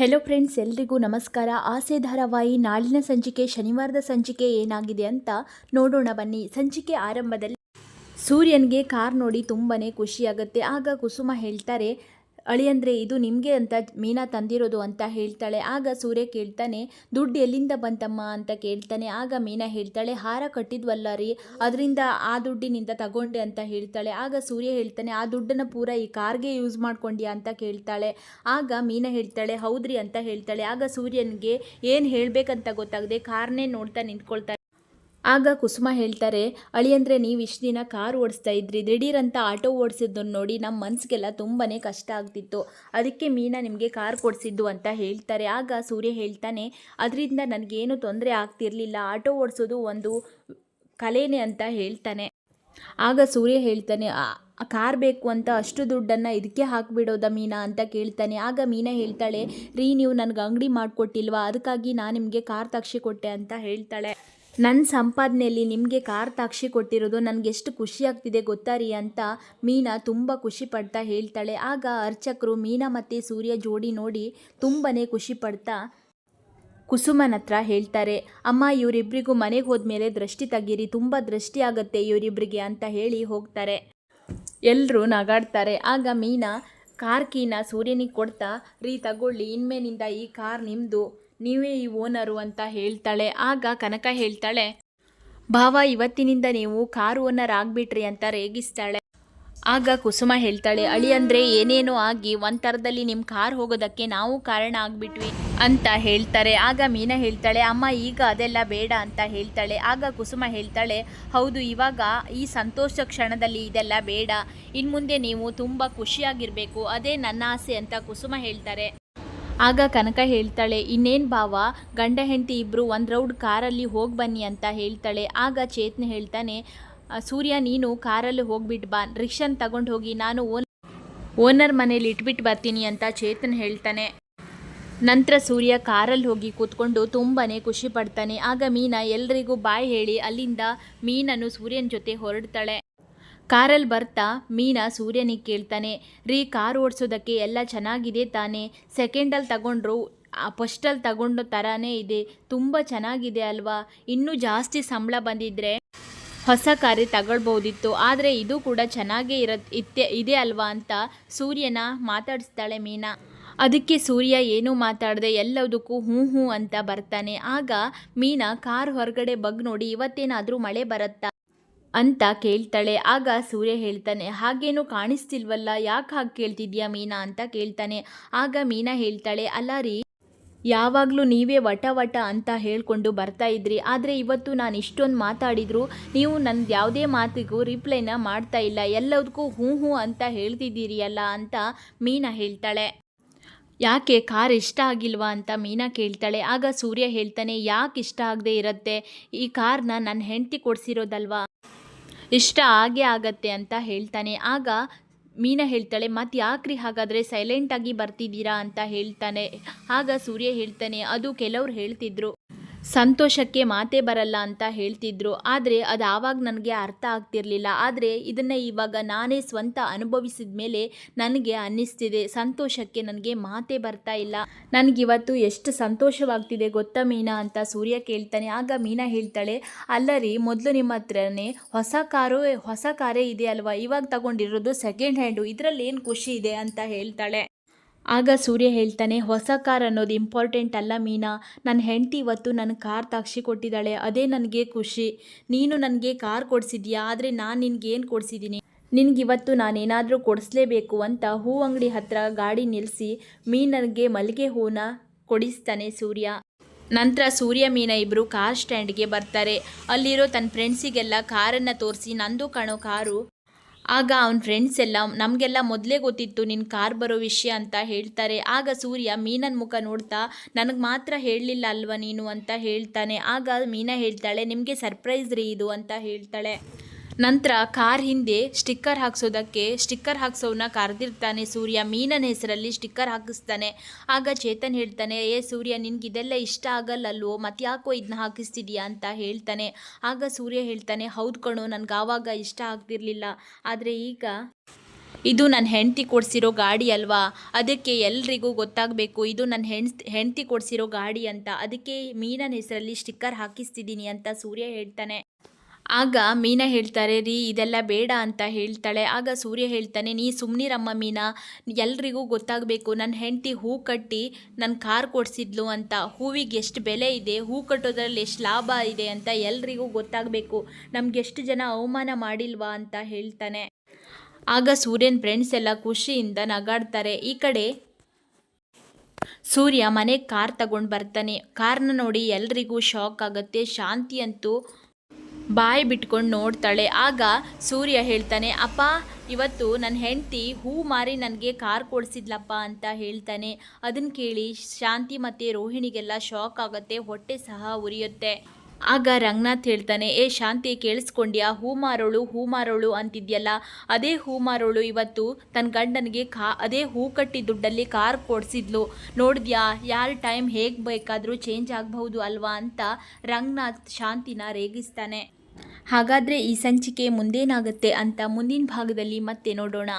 Hello friends ಎಲ್ರಿಗೂ ನಮಸ್ಕಾರ. ಆಸೆ ಧಾರಾವಾಹಿ ನಾಳಿನ ಸಂಚಿಕೆ, ಶನಿವಾರದ ಸಂಚಿಕೆ ಏನಾಗಿದೆ ಅಂತ ನೋಡೋಣ ಬನ್ನಿ. ಸಂಚಿಕೆ ಆರಂಭದಲ್ಲಿ ಸೂರ್ಯನ್ಗೆ ಕಾರ್ ನೋಡಿ ತುಂಬನೇ ಖುಷಿಯಾಗುತ್ತೆ. ಆಗ ಕುಸುಮ ಹೇಳ್ತಾರೆ ಅಳಿಯಂದ್ರೆ ಇದು ನಿಮಗೆ ಅಂತ ಮೀನಾ ತಂದಿರೋದು ಅಂತ ಹೇಳ್ತಾಳೆ. ಆಗ ಸೂರ್ಯ ಕೇಳ್ತಾನೆ, ದುಡ್ಡು ಎಲ್ಲಿಂದ ಬಂತಮ್ಮ ಅಂತ ಕೇಳ್ತಾನೆ. ಆಗ ಮೀನಾ ಹೇಳ್ತಾಳೆ, ಹಾರ ಕಟ್ಟಿದ್ವಲ್ಲ ರೀ, ಅದರಿಂದ ಆ ದುಡ್ಡಿನಿಂದ ತಗೊಂಡೆ ಅಂತ ಹೇಳ್ತಾಳೆ. ಆಗ ಸೂರ್ಯ ಹೇಳ್ತಾನೆ, ಆ ದುಡ್ಡನ್ನು ಪೂರ ಈ ಕಾರ್ಗೆ ಯೂಸ್ ಮಾಡ್ಕೊಂಡಿ ಅಂತ ಕೇಳ್ತಾಳೆ. ಆಗ ಮೀನಾ ಹೇಳ್ತಾಳೆ, ಹೌದ್ರಿ ಅಂತ ಹೇಳ್ತಾಳೆ. ಆಗ ಸೂರ್ಯನಿಗೆ ಏನು ಹೇಳಬೇಕಂತ ಗೊತ್ತಾಗದೆ, ಕಾರ್ನೇ ನೋಡ್ತಾ ನಿಂತ್ಕೊಳ್ತಾನೆ ಆಗ ಕುಸುಮ ಹೇಳ್ತಾರೆ, ಅಳಿಯಂದ್ರೆ ನೀವು ಇಷ್ಟು ದಿನ ಕಾರ್ ಓಡಿಸ್ತಾ ಇದ್ರಿ, ದಿಢೀರಂತ ಆಟೋ ಓಡಿಸಿದ್ದನ್ನು ನೋಡಿ ನಮ್ಮ ಮನಸ್ಸಿಗೆಲ್ಲ ತುಂಬಾ ಕಷ್ಟ ಆಗ್ತಿತ್ತು. ಅದಕ್ಕೆ ಮೀನಾ ನಿಮಗೆ ಕಾರ್ ಕೊಡಿಸಿದ್ದು ಅಂತ ಹೇಳ್ತಾರೆ. ಆಗ ಸೂರ್ಯ ಹೇಳ್ತಾನೆ, ಅದರಿಂದ ನನಗೇನು ತೊಂದರೆ ಆಗ್ತಿರಲಿಲ್ಲ, ಆಟೋ ಓಡಿಸೋದು ಒಂದು ಕಲೆನೇ ಅಂತ ಹೇಳ್ತಾನೆ. ಆಗ ಸೂರ್ಯ ಹೇಳ್ತಾನೆ, "ಆ- ಆ ಕಾರ್ ಬೇಕು ಅಂತ ಅಷ್ಟು ದುಡ್ಡನ್ನು ಇದಕ್ಕೆ ಹಾಕಿಬಿಡೋದ ಮೀನಾ? ಅಂತ ಕೇಳ್ತಾನೆ. ಆಗ ಮೀನಾ ಹೇಳ್ತಾಳೆ, ರೀ, ನೀವು ನನಗೆ ಅಂಗಡಿ ಮಾಡಿಕೊಟ್ಟಿಲ್ವಾ ಅದಕ್ಕಾಗಿ ನಾನು ನಿಮಗೆ ಕಾರ್ ತಕ್ಷಿ ಕೊಟ್ಟೆ ಅಂತ ಹೇಳ್ತಾಳೆ. ನನ್ನ ಸಂಪಾದನೆಯಲ್ಲಿ ನಿಮಗೆ ಕಾರ್ ತಾಕ್ಷಿ ಕೊಟ್ಟಿರೋದು ನನಗೆ ಎಷ್ಟು ಖುಷಿ ಆಗ್ತಿದೆ ಗೊತ್ತಾ ರೀ ಅಂತ ಮೀನಾ ತುಂಬ ಖುಷಿ ಪಡ್ತಾ ಹೇಳ್ತಾಳೆ. ಆಗ ಅರ್ಚಕರು ಮೀನಾ ಮತ್ತು ಸೂರ್ಯ ಜೋಡಿ ನೋಡಿ ತುಂಬಾ ಖುಷಿ ಪಡ್ತಾ ಕುಸುಮನ ಹತ್ರ ಹೇಳ್ತಾರೆ, ಅಮ್ಮ ಇವರಿಬ್ಬರಿಗೂ ಮನೆಗೆ ಹೋದ್ಮೇಲೆ ದೃಷ್ಟಿ ತೆಗೀರಿ, ತುಂಬ ದೃಷ್ಟಿ ಆಗುತ್ತೆ ಇವರಿಬ್ಬರಿಗೆ ಅಂತ ಹೇಳಿ ಹೋಗ್ತಾರೆ. ಎಲ್ಲರೂ ನಗಾಡ್ತಾರೆ. ಆಗ ಮೀನಾ ಕಾರ್ ಕೀನ ಸೂರ್ಯನಿಗೆ ಕೊಡ್ತಾ, ರೀ, ತಗೊಳ್ಳಿ ಇನ್ಮೇನಿಂದ ಈ ಕಾರ್ ನಿಮ್ಮದು ನೀವೇ ಈ ಓನರು ಅಂತ ಹೇಳ್ತಾಳೆ. ಆಗ ಕನಕ ಹೇಳ್ತಾಳೆ ಭಾವ ಇವತ್ತಿನಿಂದ ನೀವು ಕಾರ್ ಓನರ್ ಆಗಿಬಿಟ್ರಿ ಅಂತ ರೇಗಿಸ್ತಾಳೆ. ಆಗ ಕುಸುಮ ಹೇಳ್ತಾಳೆ, ಅಳಿ ಅಂದ್ರೆ ಏನೇನೋ ಆಗಿ ಒಂದು ಥರದಲ್ಲಿ ನಿಮ್ಮ ಕಾರ್ ಹೋಗೋದಕ್ಕೆ ನಾವು ಕಾರಣ ಆಗಿಬಿಟ್ವಿ ಅಂತ ಹೇಳ್ತಾರೆ. ಆಗ ಮೀನಾ ಹೇಳ್ತಾಳೆ, ಅಮ್ಮ, ಈಗ ಅದೆಲ್ಲ ಬೇಡ ಅಂತ ಹೇಳ್ತಾಳೆ. ಆಗ ಕುಸುಮ ಹೇಳ್ತಾಳೆ, ಹೌದು, ಇವಾಗ ಈ ಸಂತೋಷ ಕ್ಷಣದಲ್ಲಿ ಇದೆಲ್ಲ ಬೇಡ. ಇನ್ನು ಮುಂದೆ ನೀವು ತುಂಬ ಖುಷಿಯಾಗಿರಬೇಕು. ಅದೇ ನನ್ನ ಆಸೆ ಅಂತ ಕುಸುಮ ಹೇಳ್ತಾರೆ. ಆಗ ಕನಕ ಹೇಳ್ತಾಳೆ, ಇನ್ನೇನು ಭಾವ? ಗಂಡ, ಹೆಂಡತಿ ಇಬ್ಬರು ಒಂದು ರೌಡ್ ಕಾರಲ್ಲಿ ಹೋಗಿ ಬನ್ನಿ ಅಂತ ಹೇಳ್ತಾಳೆ. ಆಗ ಚೇತನ್ ಹೇಳ್ತಾನೆ ಸೂರ್ಯ, ನೀನು ಕಾರಲ್ಲಿ ಹೋಗ್ಬಿಟ್ಟು ಬಾ. ರಿಕ್ಷನ್ ತಗೊಂಡು ಹೋಗಿ ನಾನು ಓನ್ ಓನರ್ ಮನೇಲಿ ಇಟ್ಬಿಟ್ಟು ಬರ್ತೀನಿ ಅಂತ ಚೇತನ್ ಹೇಳ್ತಾನೆ. ನಂತರ ಸೂರ್ಯ ಕಾರಲ್ಲಿ ಹೋಗಿ ಕೂತ್ಕೊಂಡು ತುಂಬಾ ಖುಷಿ ಪಡ್ತಾನೆ. ಆಗ ಮೀನಾ, ಎಲ್ರಿಗೂ ಬಾಯ್ ಹೇಳಿ. ಅಲ್ಲಿಂದ ಮೀನನ್ನು ಸೂರ್ಯನ ಜೊತೆ ಹೊರಡ್ತಾಳೆ. ಕಾರಲ್ಲಿ ಬರ್ತಾ ಮೀನಾ ಸೂರ್ಯನಿಗೆ ಕೇಳ್ತಾನೆ, ರೀ ಕಾರ್ ಓಡಿಸೋದಕ್ಕೆ ಎಲ್ಲ ಚೆನ್ನಾಗಿದೆ ತಾನೇ, ಸೆಕೆಂಡಲ್ಲಿ ತಗೊಂಡ್ರು ಫಸ್ಟಲ್ಲಿ ತಗೊಂಡು ಥರನೇ ಇದೆ, ತುಂಬ ಚೆನ್ನಾಗಿದೆ ಅಲ್ವಾ? ಇನ್ನೂ ಜಾಸ್ತಿ ಸಂಬಳ ಬಂದಿದ್ರೆ ಹೊಸ ಕಾರಿ ತಗೊಳ್ಬೋದಿತ್ತು, ಆದರೆ ಇದು ಕೂಡ ಚೆನ್ನಾಗೇ ಇರತ್, ಇತ್ತೆ, ಇದೆ ಅಲ್ವಾ ಅಂತ ಸೂರ್ಯನ ಮಾತಾಡಿಸ್ತಾಳೆ ಮೀನಾ. ಅದಕ್ಕೆ ಸೂರ್ಯ ಏನೂ ಮಾತಾಡದೆ ಎಲ್ಲದಕ್ಕೂ ಹ್ಞೂ ಹ್ಞೂ ಅಂತ ಬರ್ತಾನೆ, ಆಗ ಮೀನಾ ಕಾರ್ ಹೊರಗಡೆ ಬಗ್ ನೋಡಿ ಇವತ್ತೇನಾದರೂ ಮಳೆ ಬರುತ್ತಾ? ಅಂತ ಕೇಳ್ತಾಳೆ. ಆಗ ಸೂರ್ಯ ಹೇಳ್ತಾನೆ, ಹಾಗೇನು ಕಾಣಿಸ್ತಿಲ್ವಲ್ಲ, ಯಾಕೆ ಹಾಗೆ ಕೇಳ್ತಿದ್ಯಾ ಮೀನಾ? ಅಂತ ಕೇಳ್ತಾನೆ. ಆಗ ಮೀನಾ ಹೇಳ್ತಾಳೆ, ಅಲ್ಲ ರೀ, ಯಾವಾಗಲೂ ನೀವೇ ವಟ ವಟ ಅಂತ ಹೇಳ್ಕೊಂಡು ಬರ್ತಾ ಇದ್ರಿ. ಆದರೆ ಇವತ್ತು ನಾನು ಇಷ್ಟೊಂದು ಮಾತಾಡಿದ್ರು, ನೀವು ನಂದು ಯಾವುದೇ ಮಾತಿಗೂ ರಿಪ್ಲೈನ ಮಾಡ್ತಾ ಇಲ್ಲ. ಎಲ್ಲದಕ್ಕೂ ಹ್ಞೂ ಹ್ಞೂ ಅಂತ ಹೇಳ್ತಿದ್ದೀರಿ ಅಲ್ಲ ಅಂತ ಮೀನಾ ಹೇಳ್ತಾಳೆ. ಯಾಕೆ, ಕಾರ್ ಇಷ್ಟ ಆಗಿಲ್ವಾ? ಅಂತ ಮೀನಾ ಕೇಳ್ತಾಳೆ. ಆಗ ಸೂರ್ಯ ಹೇಳ್ತಾನೆ, ಯಾಕೆ ಇಷ್ಟ ಆಗದೆ ಇರುತ್ತೆ? ಈ ಕಾರ್ನ ನನ್ನ ಹೆಂಡತಿ ಕೊಡಿಸಿರೋದಲ್ವಾ? ಇಷ್ಟ ಆಗೇ ಆಗತ್ತೆ ಅಂತ ಹೇಳ್ತಾನೆ. ಆಗ ಮೀನಾ ಹೇಳ್ತಾಳೆ, ಮತ್ತು ಯಾಕ್ರಿ ಹಾಗಾದರೆ ಸೈಲೆಂಟಾಗಿ ಬರ್ತಿದ್ದೀರಾ? ಅಂತ ಹೇಳ್ತಾನೆ. ಆಗ ಸೂರ್ಯ ಹೇಳ್ತಾನೆ, ಅದು ಕೆಲವ್ರು ಹೇಳ್ತಿದ್ರು. ಸಂತೋಷಕ್ಕೆ ಮಾತೇ ಬರಲ್ಲ ಅಂತ ಹೇಳ್ತಿದ್ರು. ಆದರೆ ಅದು ಆವಾಗ ನನಗೆ ಅರ್ಥ ಆಗ್ತಿರಲಿಲ್ಲ. ಆದರೆ ಇದನ್ನು ಇವಾಗ ನಾನೇ ಸ್ವಂತ ಅನುಭವಿಸಿದ ಮೇಲೆ ನನಗೆ ಅನ್ನಿಸ್ತಿದೆ. ಸಂತೋಷಕ್ಕೆ ನನಗೆ ಮಾತೇ ಬರ್ತಾ ಇಲ್ಲ. ನನಗಿವತ್ತು ಎಷ್ಟು ಸಂತೋಷವಾಗ್ತಿದೆ ಗೊತ್ತಾ ಮೀನಾ ಅಂತ ಸೂರ್ಯ ಕೇಳ್ತಾನೆ. ಆಗ ಮೀನಾ ಹೇಳ್ತಾಳೆ, ಅಲ್ಲ ರೀ, ಮೊದಲು ನಿಮ್ಮ ಹತ್ರನೇ ಹೊಸ ಕಾರು, ಹೊಸ ಕಾರೇ ಇದೆ ಅಲ್ವಾ ಇವಾಗ ತಗೊಂಡಿರೋದು ಸೆಕೆಂಡ್ ಹ್ಯಾಂಡು ಇದರಲ್ಲಿ ಏನು ಖುಷಿ ಇದೆ? ಅಂತ ಹೇಳ್ತಾಳೆ. ಆಗ ಸೂರ್ಯ ಹೇಳ್ತಾನೆ, ಹೊಸ ಕಾರ್ ಅನ್ನೋದು ಇಂಪಾರ್ಟೆಂಟ್ ಅಲ್ಲ ಮೀನಾ. ನನ್ನ ಹೆಂಡತಿ ಇವತ್ತು ನನ್ನ ಕಾರ್ ತಾಕ್ಷಿ ಕೊಟ್ಟಿದ್ದಾಳೆ. ಅದೇ ನನಗೆ ಖುಷಿ. ನೀನು ನನಗೆ ಕಾರ್ ಕೊಡಿಸಿದ್ಯಾ? ಆದರೆ ನಾನು ನಿನಗೇನು ಕೊಡಿಸಿದ್ದೀನಿ? ನಿನಗಿವತ್ತು ನಾನೇನಾದರೂ ಕೊಡಿಸ್ಲೇಬೇಕು ಅಂತ ಹೂ ಅಂಗಡಿ ಹತ್ರ ಗಾಡಿ ನಿಲ್ಲಿಸಿ ಮೀನನಿಗೆ ಮಲ್ಲಿಗೆ ಹೂನ ಕೊಡಿಸ್ತಾನೆ ಸೂರ್ಯ. ನಂತರ ಸೂರ್ಯ ಮೀನ ಇಬ್ಬರು ಕಾರ್ ಸ್ಟ್ಯಾಂಡ್ಗೆ ಬರ್ತಾರೆ. ಅಲ್ಲಿರೋ ತನ್ನ ಫ್ರೆಂಡ್ಸಿಗೆಲ್ಲ ಕಾರನ್ನು ತೋರಿಸಿ, ನಂದು ಕಾಣೋ ಕಾರು ಆಗ ಅವನ ಫ್ರೆಂಡ್ಸ್ ಎಲ್ಲ ನಮಗೆಲ್ಲ ಮೊದಲೇ ಗೊತ್ತಿತ್ತು ನಿನ್ನ ಕಾರ್ ಬರೋ ವಿಷಯ ಅಂತ ಹೇಳ್ತಾರೆ. ಆಗ ಸೂರ್ಯ ಮೀನನ ಮುಖ ನೋಡ್ತಾ, ನನಗೆ ಮಾತ್ರ ಹೇಳಲಿಲ್ಲ ಅಲ್ವಾ ನೀನು? ಅಂತ ಹೇಳ್ತಾನೆ. ಆಗ ಮೀನಾ ಹೇಳ್ತಾಳೆ, ನಿಮಗೆ ಸರ್ಪ್ರೈಸ್ ರೀ ಇದು, ಅಂತ ಹೇಳ್ತಾಳೆ. ನಂತರ ಕಾರ್ ಹಿಂದೆ ಸ್ಟಿಕ್ಕರ್ ಹಾಕ್ಸೋದಕ್ಕೆ ಸ್ಟಿಕ್ಕರ್ ಹಾಕ್ಸೋನ ಕರೆದಿರ್ತಾನೆ. ಸೂರ್ಯ ಮೀನನ ಹೆಸರಲ್ಲಿ ಸ್ಟಿಕ್ಕರ್ ಹಾಕಿಸ್ತಾನೆ. ಆಗ ಚೇತನ್ ಹೇಳ್ತಾನೆ, ಏ ಸೂರ್ಯ, ನಿನ್ಗೆ ಇದೆಲ್ಲ ಇಷ್ಟ ಆಗಲ್ಲಲ್ವೋ? ಮತ್ತೆ ಯಾಕೋ ಇದನ್ನ ಹಾಕಿಸ್ತಿದ್ಯಾ? ಅಂತ ಹೇಳ್ತಾನೆ. ಆಗ ಸೂರ್ಯ ಹೇಳ್ತಾನೆ, ಹೌದು ಕಣೋ, ನನ್ಗೆ ಆವಾಗ ಇಷ್ಟ ಆಗ್ತಿರ್ಲಿಲ್ಲ. ಆದರೆ ಈಗ ಇದು ನನ್ನ ಹೆಂಡತಿ ಕೊಡಿಸಿರೋ ಗಾಡಿ ಅಲ್ವಾ? ಅದಕ್ಕೆ ಎಲ್ರಿಗೂ ಗೊತ್ತಾಗಬೇಕು, ಇದು ನನ್ನ ಹೆಣ್ ಹೆಂಡತಿ ಕೊಡಿಸಿರೋ ಗಾಡಿ ಅಂತ. ಅದಕ್ಕೆ ಮೀನನ ಹೆಸರಲ್ಲಿ ಸ್ಟಿಕ್ಕರ್ ಹಾಕಿಸ್ತಿದ್ದೀನಿ ಅಂತ ಸೂರ್ಯ ಹೇಳ್ತಾನೆ. ಆಗ ಮೀನಾ ಹೇಳ್ತಾರೆ, ರೀ, ಇದೆಲ್ಲ ಬೇಡ ಅಂತ ಹೇಳ್ತಾಳೆ. ಆಗ ಸೂರ್ಯ ಹೇಳ್ತಾನೆ, ನೀ ಸುಮ್ಮನಿರಮ್ಮ ಮೀನಾ, ಎಲ್ರಿಗೂ ಗೊತ್ತಾಗಬೇಕು. ನನ್ನ ಹೆಂಡತಿ ಹೂ ಕಟ್ಟಿ ನನ್ನ ಕಾರ್ ಕೊಡಿಸಿದ್ಲು ಅಂತ. ಹೂವಿಗೆ ಎಷ್ಟು ಬೆಲೆ ಇದೆ, ಹೂ ಕಟ್ಟೋದ್ರಲ್ಲಿ ಎಷ್ಟು ಲಾಭ ಇದೆ ಅಂತ ಎಲ್ರಿಗೂ ಗೊತ್ತಾಗಬೇಕು. ನಮ್ಗೆ ಎಷ್ಟು ಜನ ಅವಮಾನ ಮಾಡಿಲ್ವಾ ಅಂತ ಹೇಳ್ತಾನೆ. ಆಗ ಸೂರ್ಯನ ಫ್ರೆಂಡ್ಸ್ ಎಲ್ಲ ಖುಷಿಯಿಂದ ನಗಾಡ್ತಾರೆ. ಈ ಕಡೆ ಸೂರ್ಯ ಮನೆಗೆ ಕಾರ್ ತಗೊಂಡು ಬರ್ತಾನೆ. ಕಾರ್ನ ನೋಡಿ ಎಲ್ರಿಗೂ ಶಾಕ್ ಆಗುತ್ತೆ. ಶಾಂತಿ ಅಂತೂ ಬಾಯಿ ಬಿಟ್ಕೊಂಡು ನೋಡ್ತಾಳೆ. ಆಗ ಸೂರ್ಯ ಹೇಳ್ತಾನೆ, ಅಪ್ಪ, ಇವತ್ತು ನನ್ನ ಹೆಂಡತಿ ಹೂ ಮಾರಿ ನನಗೆ ಕಾರ್ ಕೊಡಿಸಿದ್ಲಪ್ಪ ಅಂತ ಹೇಳ್ತಾನೆ. ಅದನ್ನು ಕೇಳಿ ಶಾಂತಿ ಮತ್ತು ರೋಹಿಣಿಗೆಲ್ಲ ಶಾಕ್ ಆಗುತ್ತೆ, ಹೊಟ್ಟೆ ಸಹ ಉರಿಯುತ್ತೆ. ಆಗ ರಂಗನಾಥ್ ಹೇಳ್ತಾನೆ, ಏ ಶಾಂತಿ, ಕೇಳಿಸ್ಕೊಂಡ್ಯಾ? ಹೂ ಮಾರೋಳು ಹೂ ಮಾರೋಳು ಅಂತಿದ್ಯಲ್ಲ. ಅದೇ ಹೂ ಮಾರೋಳು ಇವತ್ತು ತನ್ನ ಗಂಡನಿಗೆ ಕಾ, ಅದೇ ಹೂ ಕಟ್ಟಿ ದುಡ್ಡಲ್ಲಿ ಕಾರ್ ಕೊಡಿಸಿದ್ಲು. ನೋಡಿದ್ಯಾ, ಯಾರ ಟೈಮ್ ಹೇಗೆ ಬೇಕಾದರೂ ಚೇಂಜ್ ಆಗಬಹುದು ಅಲ್ವಾ? ಅಂತ ರಂಗನಾಥ್ ಶಾಂತಿನ ರೇಗಿಸ್ತಾನೆ. ಹಾಗಾದರೆ ಈ ಸಂಚಿಕೆ ಮುಂದೇನಾಗುತ್ತೆ ಅಂತ ಮುಂದಿನ ಭಾಗದಲ್ಲಿ ಮತ್ತೆ ನೋಡೋಣ.